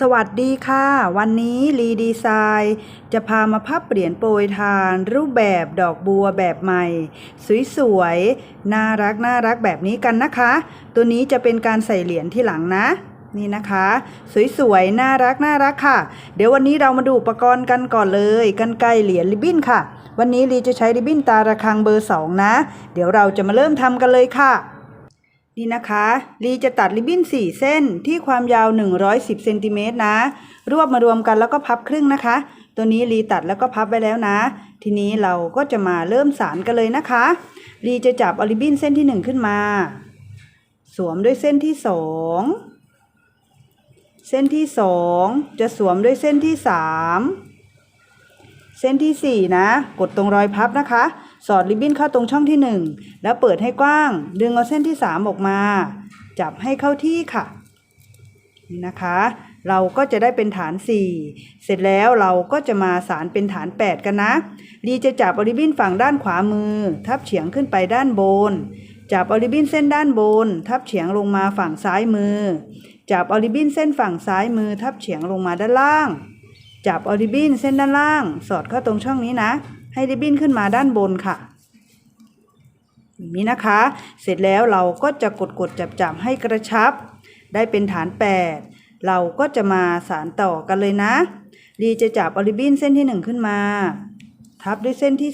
สวัสดีค่ะ วันนี้รีดีไซน์จะพามาพับเปลี่ยนโปรยทาน รูปแบบดอกบัวแบบใหม่ สวยๆ น่ารักน่ารักแบบนี้กันนะคะ ตัวนี้จะเป็นการใส่เหรียญที่หลังนะ นี่นะคะ สวยๆ น่ารักน่ารักค่ะ เดี๋ยววันนี้เรามาดูอุปกรณ์กันก่อนเลยกันไกลเหรียญริบบิ้นค่ะ วันนี้รีจะใช้ริบบิ้นตาระฆังเบอร์ 2 นะ เดี๋ยวเราจะมาเริ่มทำกันเลยค่ะ นี่นะคะลีจะตัดริบบิ้น 4 เส้นที่ความยาว 110เซนติเมตรนะ รวบมารวมกันแล้วก็พับครึ่งนะคะ ตัวนี้ลีตัดแล้วก็พับไว้แล้วนะ ทีนี้เราก็จะมาเริ่มสารกันเลยนะคะลีจะจับอริบบิ้นเส้นที่ 1 ขึ้นมา สวมด้วยเส้นที่ 2 เส้นที่ 2 จะสวมด้วยเส้นที่ 3 เส้นที่ 4 นะ กดตรงรอยพับนะคะ สอดริบบิ้นเข้าตรงช่องที่ 1 แล้วเปิดให้กว้าง ดึงเอาเส้นที่ 3 ออกมา จับให้เข้าที่ค่ะนี่นะคะ เราก็จะได้เป็นฐาน 4 เสร็จแล้วเราก็จะมาสารเป็นฐาน 8 กันนะลีจะจับอริบบิ้นฝั่งด้านขวามือ ทับเฉียงขึ้นไปด้านบน จับอริบบิ้นเส้นด้านบน ทับเฉียงลงมาฝั่งซ้ายมือ จับอริบบิ้นเส้นฝั่งซ้ายมือ ทับเฉียงลงมาด้านล่าง จับอริบบิ้นเส้นด้านล่าง สอดเข้าตรงช่องนี้นะ ให้ริบบิ้นขึ้นมาด้านบนค่ะแบบนี้นะคะ เสร็จแล้วเราก็จะกดกดจับจับให้กระชับ ได้เป็นฐาน 8 เราก็จะมาสารต่อกันเลยนะดีจะจับอาริบินเส้นที่ 1 ขึ้นมา ทับด้วยเส้นที่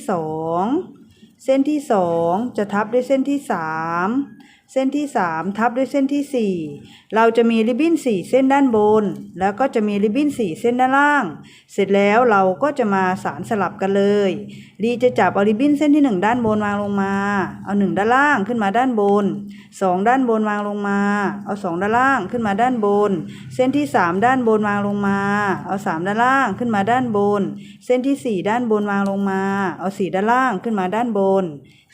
2 เส้นที่ 2 จะทับด้วยเส้นที่ 3 เส้นที่ 3 ทับด้วยเส้นที่ 4 เราจะมีริบบิ้น 4 เส้นด้านบน แล้วก็จะมีริบบิ้น 4 เส้นด้านล่าง เสร็จแล้วเราก็จะมาสารสลับกันเลยดีจะจับเอาริบบิ้นเส้นที่ 1 ด้านบนวางลงมา เอา 1 ด้านล่างขึ้นมาด้านบน 2 ด้านบนวางลงมา เอา 2 ด้านล่างขึ้นมาด้านบน เส้นที่ 3 ด้านบนวางลงมา เอา 3 ด้านล่างขึ้นมาด้านบน เส้นที่ 4 ด้านบนวางลงมา เอา 4 ด้านล่างขึ้นมาด้านบน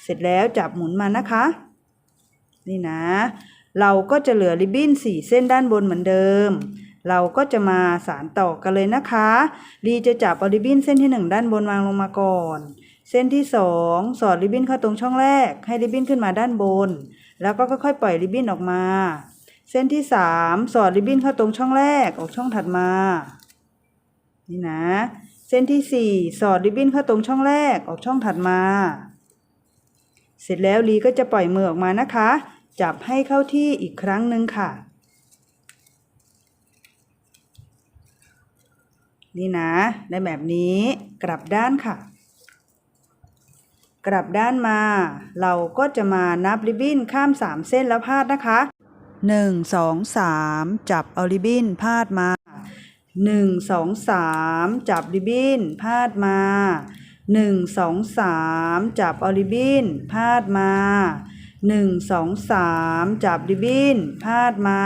เสร็จแล้วจับหมุนมานะคะ นี่นะ เราก็จะเหลือริบบิ้นสี่เส้นด้านบนเหมือนเดิม เราก็จะมาสารต่อกันเลยนะคะลีจะจับเอาริบบิ้นเส้นที่หนึ่งด้านบนวางลงมาก่อน เส้นที่สองสอดริบบิ้นเข้าตรงช่องแรก ให้ริบบิ้นขึ้นมาด้านบน แล้วก็ค่อยๆปล่อยริบบิ้นออกมา เส้นที่สามสอดริบบิ้นเข้าตรงช่องแรกออกช่องถัดมา นี่นะ เส้นที่สี่สอดริบบิ้นเข้าตรงช่องแรกออกช่องถัดมาเสร็จแล้วลีก็จะปล่อยมือออกมานะคะ จับให้เข้าที่อีกครั้งหนึ่งค่ะ นี่นะ ได้แบบนี้กลับด้านค่ะ กลับด้านมา เราก็จะมานับริบบิ้นข้าม3เส้นแล้วพาดนะคะ1 2 3จับเอาริบบิ้นพาดมา1 2 3จับริบบิ้นพาดมา1 2 3จับเอาริบบิ้นพาดมา หนึ่งสองสามจับริบบิ้นพาดมา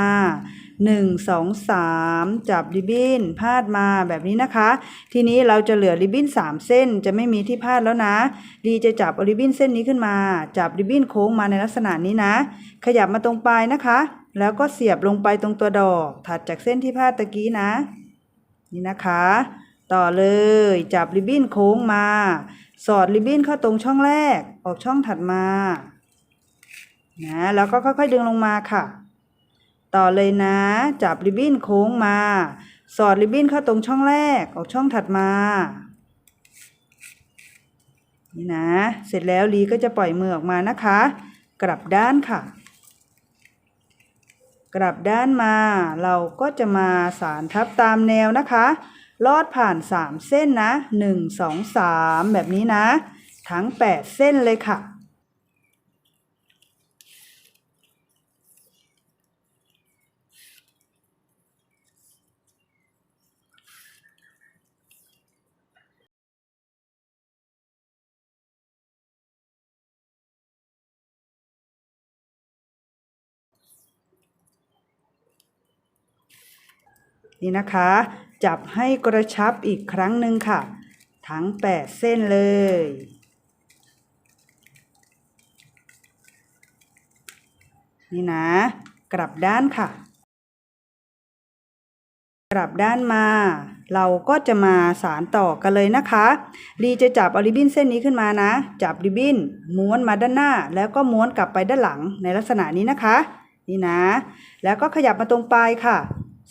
หนึ่งสองสามจับริบบิ้นพาดมาแบบนี้นะคะ ทีนี้เราจะเหลือริบบิ้นสามเส้นจะไม่มีที่พาดแล้วนะ ดีจะจับเอาริบบิ้นเส้นนี้ขึ้นมา จับริบบิ้นโค้งมาในลักษณะนี้นะ ขยับมาตรงปลายนะคะ แล้วก็เสียบลงไปตรงตัวดอก ถัดจากเส้นที่พาดตะกี้นะ นี่นะคะ ต่อเลยจับริบบิ้นโค้งมา สอดริบบิ้นเข้าตรงช่องแรก ออกช่องถัดมา นะแล้วก็ค่อยๆดึงลงมาค่ะ ต่อเลยนะ จับริบบิ้นโค้งมา สอดริบบิ้นเข้าตรงช่องแรกออกช่องถัดมา นี่นะ เสร็จแล้วลีก็จะปล่อยมือออกมานะคะ กลับด้านค่ะ กลับด้านมา เราก็จะมาสารทับตามแนวนะคะ ลอดผ่าน 3 เส้นนะ 1 2 3 แบบนี้นะ ทั้ง 8 เส้นเลยค่ะ นี่นะคะ จับให้กระชับอีกครั้งหนึ่งค่ะ ทั้ง 8 เส้นเลย นี่นะ กลับด้านค่ะ กลับด้านมา เราก็จะมาสารต่อกันเลยนะคะลีจะจับเอาริบบิ้นเส้นนี้ขึ้นมานะ จับริบบิ้นม้วนมาด้านหน้า แล้วก็ม้วนกลับไปด้านหลังในลักษณะนี้นะคะ นี่นะ แล้วก็ขยับมาตรงปลายค่ะ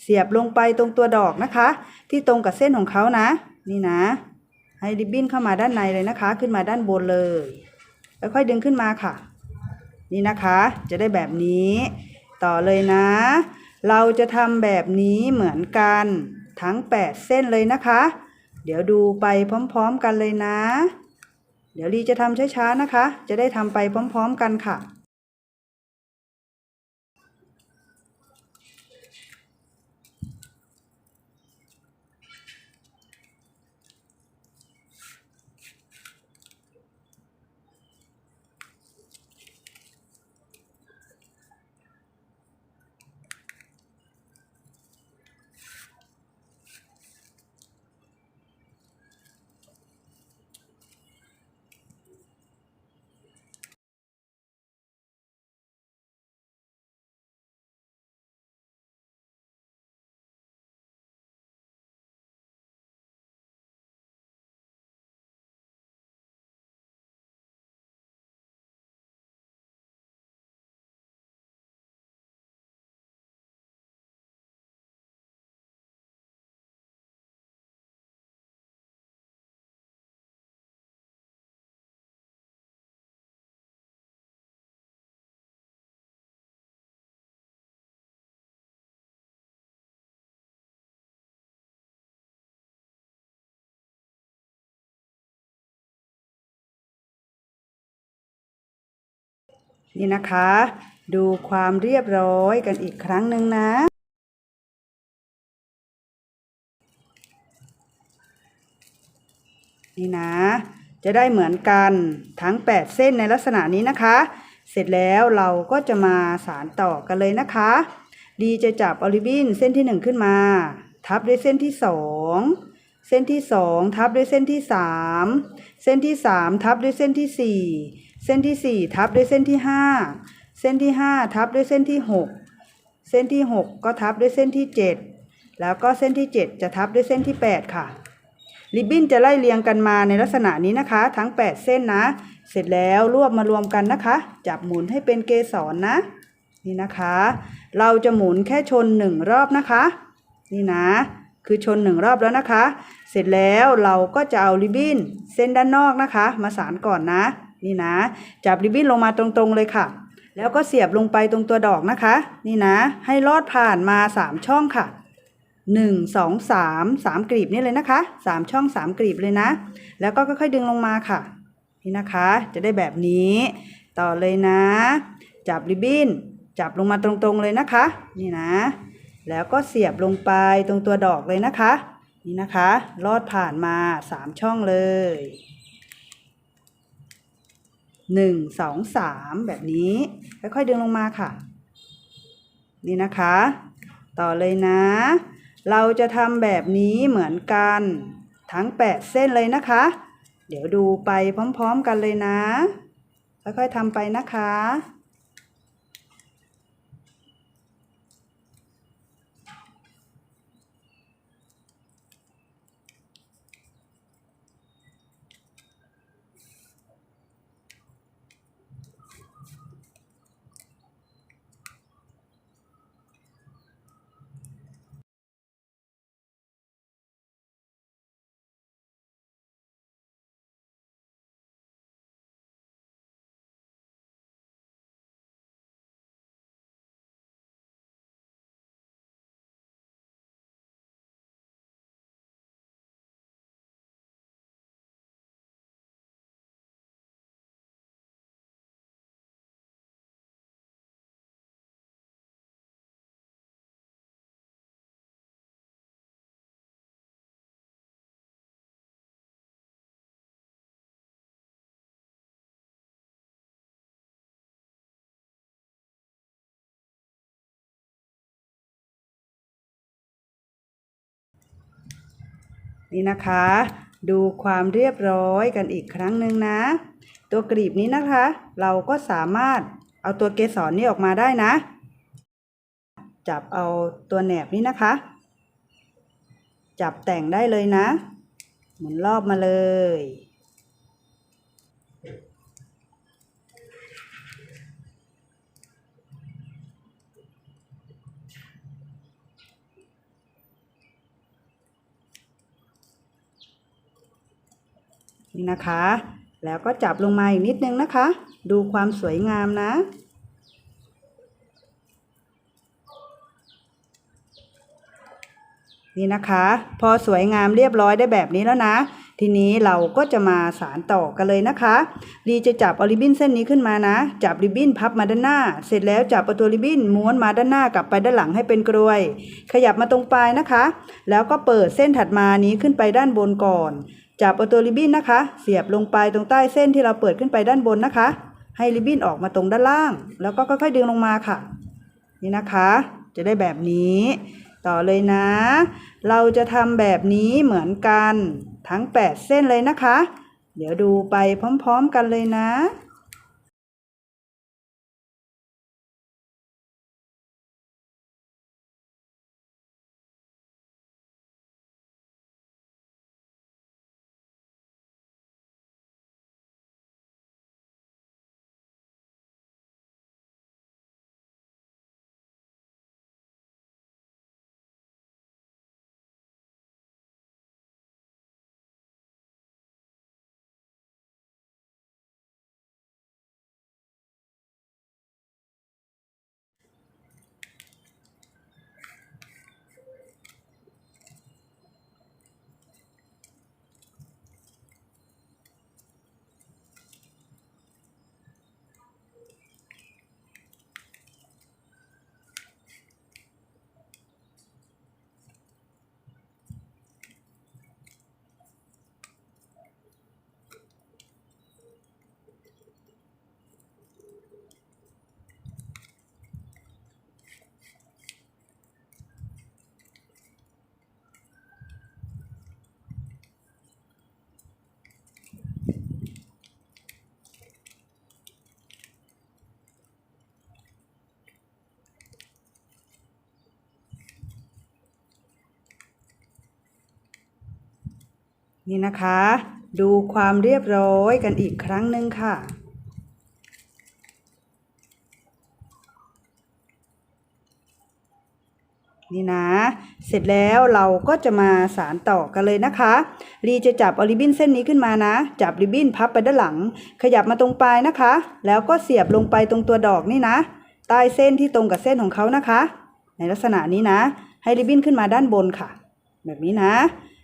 เสียบลงไปตรงตัวดอกนะคะ ที่ตรงกับเส้นของเขานะ นี่นะ ให้ริบบิ้นเข้ามาด้านในเลยนะคะ ขึ้นมาด้านบนเลยค่อยๆดึงขึ้นมาค่ะ นี่นะคะ จะได้แบบนี้ ต่อเลยนะ เราจะทำแบบนี้เหมือนกันทั้ง 8 เส้นเลยนะคะ เดี๋ยวดูไปพร้อมๆกันเลยนะ เดี๋ยวลีจะทำช้าๆนะคะ จะได้ทำไปพร้อม ๆ กันค่ะ นี่นะคะ ดูความเรียบร้อยกันอีกครั้งหนึ่งนะ นี่นะ จะได้เหมือนกันทั้ง 8 เส้นในลักษณะนี้นะคะ เสร็จแล้วเราก็จะมาสารต่อกันเลยนะคะ ดีจะจับออลิบินเส้นที่ 1 ขึ้นมา ทับด้วยเส้นที่ 2เส้นที่ 2 ทับด้วยเส้นที่ 3 เส้นที่ 3 ทับด้วยเส้นที่ 4 เส้นที่ 4 ทับด้วยเส้นที่ 5 เส้นที่ 5 ทับด้วยเส้นที่ 6 เส้นที่ 6 ก็ทับด้วยเส้นที่ 7 แล้วก็เส้นที่ 7 จะทับด้วยเส้นที่ 8 ค่ะ ริบบิ้นจะไล่เรียงกันมาในลักษณะนี้นะคะ ทั้ง 8 เส้นนะ เสร็จแล้วรวบมารวมกันนะคะ จับหมุนให้เป็นเกสรนะนี่นะคะ เราจะหมุนแค่ชนหนึ่งรอบนะคะ นี่นะ คือชนหนึ่งรอบแล้วนะคะ เสร็จแล้วเราก็จะเอาริบบิ้นเส้นด้านนอกนะคะ มาสานก่อนนะ นี่นะ จับริบบิ้นลงมาตรงๆเลยค่ะ แล้วก็เสียบลงไปตรงตัวดอกนะคะ นี่นะ ให้ลอดผ่านมา 3 ช่องค่ะหนึ่งสองสามสามกลีบนี่เลยนะคะสามช่องสามกลีบเลยนะ แล้วก็ค่อยๆดึงลงมาค่ะ นี่นะคะ จะได้แบบนี้ ต่อเลยนะ จับริบบิ้น จับลงมาตรงๆเลยนะคะ นี่นะ แล้วก็เสียบลงไปตรงตัวดอกเลยนะคะ นี่นะคะ ลอดผ่านมาสามช่องเลย หนึ่งสองสามแบบนี้ ค่อยๆดึงลงมาค่ะ นี่นะคะ ต่อเลยนะ เราจะทำแบบนี้เหมือนกัน ทั้งแปดเส้นเลยนะคะ เดี๋ยวดูไปพร้อมๆกันเลยนะ ค่อยๆทำไปนะคะ นี่นะคะ ดูความเรียบร้อยกันอีกครั้งหนึ่งนะ ตัวกรีบนี้นะคะ เราก็สามารถเอาตัวเกสรนี้ออกมาได้นะ จับเอาตัวแหนบนี้นะคะ จับแต่งได้เลยนะ หมุนรอบมาเลย นะคะ แล้วก็จับลงมาอีกนิดนึงนะคะ ดูความสวยงามนะ นี่นะคะ พอสวยงามเรียบร้อยได้แบบนี้แล้วนะทีนี้เราก็จะมาสารต่อกันเลยนะคะดีจะจับเอาริบบิ้นเส้นนี้ขึ้นมานะ จับริบบิ้นพับมาด้านหน้า เสร็จแล้วจับเอาตัวริบบิ้นม้วนมาด้านหน้ากลับไปด้านหลังให้เป็นกรวย ขยับมาตรงปลายนะคะ แล้วก็เปิดเส้นถัดมานี้ขึ้นไปด้านบนก่อน จับเอาตัวริบบิ้นนะคะ เสียบลงไปตรงใต้เส้นที่เราเปิดขึ้นไปด้านบนนะคะ ให้ริบบิ้นออกมาตรงด้านล่าง แล้วก็ค่อยๆดึงลงมาค่ะ นี่นะคะ จะได้แบบนี้ ต่อเลยนะ เราจะทำแบบนี้เหมือนกันทั้ง 8 เส้นเลยนะคะ เดี๋ยวดูไปพร้อม ๆ กันเลยนะ นี่นะคะ ดูความเรียบร้อยกันอีกครั้งหนึ่งค่ะ นี่นะ เสร็จแล้วเราก็จะมาสารต่อกันเลยนะคะ รีจะจับอริบินเส้นนี้ขึ้นมานะ จับริบบิ้นพับไปด้านหลัง ขยับมาตรงปลายนะคะ แล้วก็เสียบลงไปตรงตัวดอกนี่นะ ใต้เส้นที่ตรงกับเส้นของเขานะคะ ในลักษณะนี้นะ ให้ริบบิ้นขึ้นมาด้านบนค่ะ แบบนี้นะ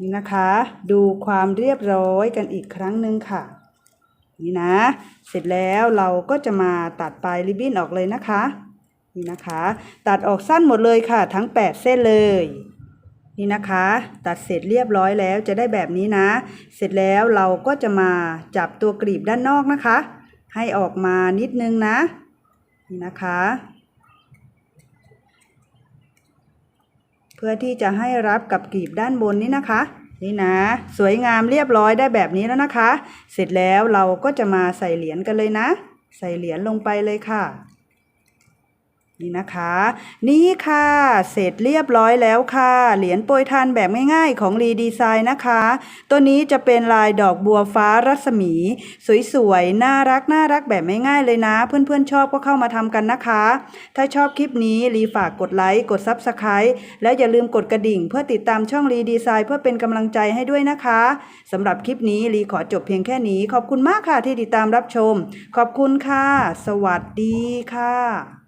นี่นะคะ ดูความเรียบร้อยกันอีกครั้งหนึ่งค่ะ นี่นะ เสร็จแล้วเราก็จะมาตัดปลายริบบิ้นออกเลยนะคะ นี่นะคะ ตัดออกสั้นหมดเลยค่ะ ทั้ง 8 เส้นเลย นี่นะคะ ตัดเสร็จเรียบร้อยแล้วจะได้แบบนี้นะ เสร็จแล้วเราก็จะมาจับตัวกลีบด้านนอกนะคะ ให้ออกมานิดนึงนะ นี่นะคะ พื่อที่จะให้รับกับกลีบด้านบนนี้นะคะ นี่นะ สวยงามเรียบร้อยได้แบบนี้แล้วนะคะ เสร็จแล้วเราก็จะมาใส่เหรียญกันเลยนะ ใส่เหรียญลงไปเลยค่ะ นี่นะคะ นี่ค่ะ เสร็จเรียบร้อยแล้วค่ะ เหรียญโปรยทานแบบง่ายๆของรีดีไซน์นะคะ ตัวนี้จะเป็นลายดอกบัวฟ้ารัศมี สวยๆ น่ารักน่ารักแบบง่ายๆเลยนะ เพื่อนๆชอบก็เข้ามาทำกันนะคะ ถ้าชอบคลิปนี้รีฝากกดไลค์กด Subscribe แล้วอย่าลืมกดกระดิ่ง เพื่อติดตามช่องรีดีไซน์เพื่อเป็นกำลังใจให้ด้วยนะคะสำหรับคลิปนี้รีขอจบเพียงแค่นี้ ขอบคุณมากค่ะที่ติดตามรับชม ขอบคุณค่ะ สวัสดีค่ะ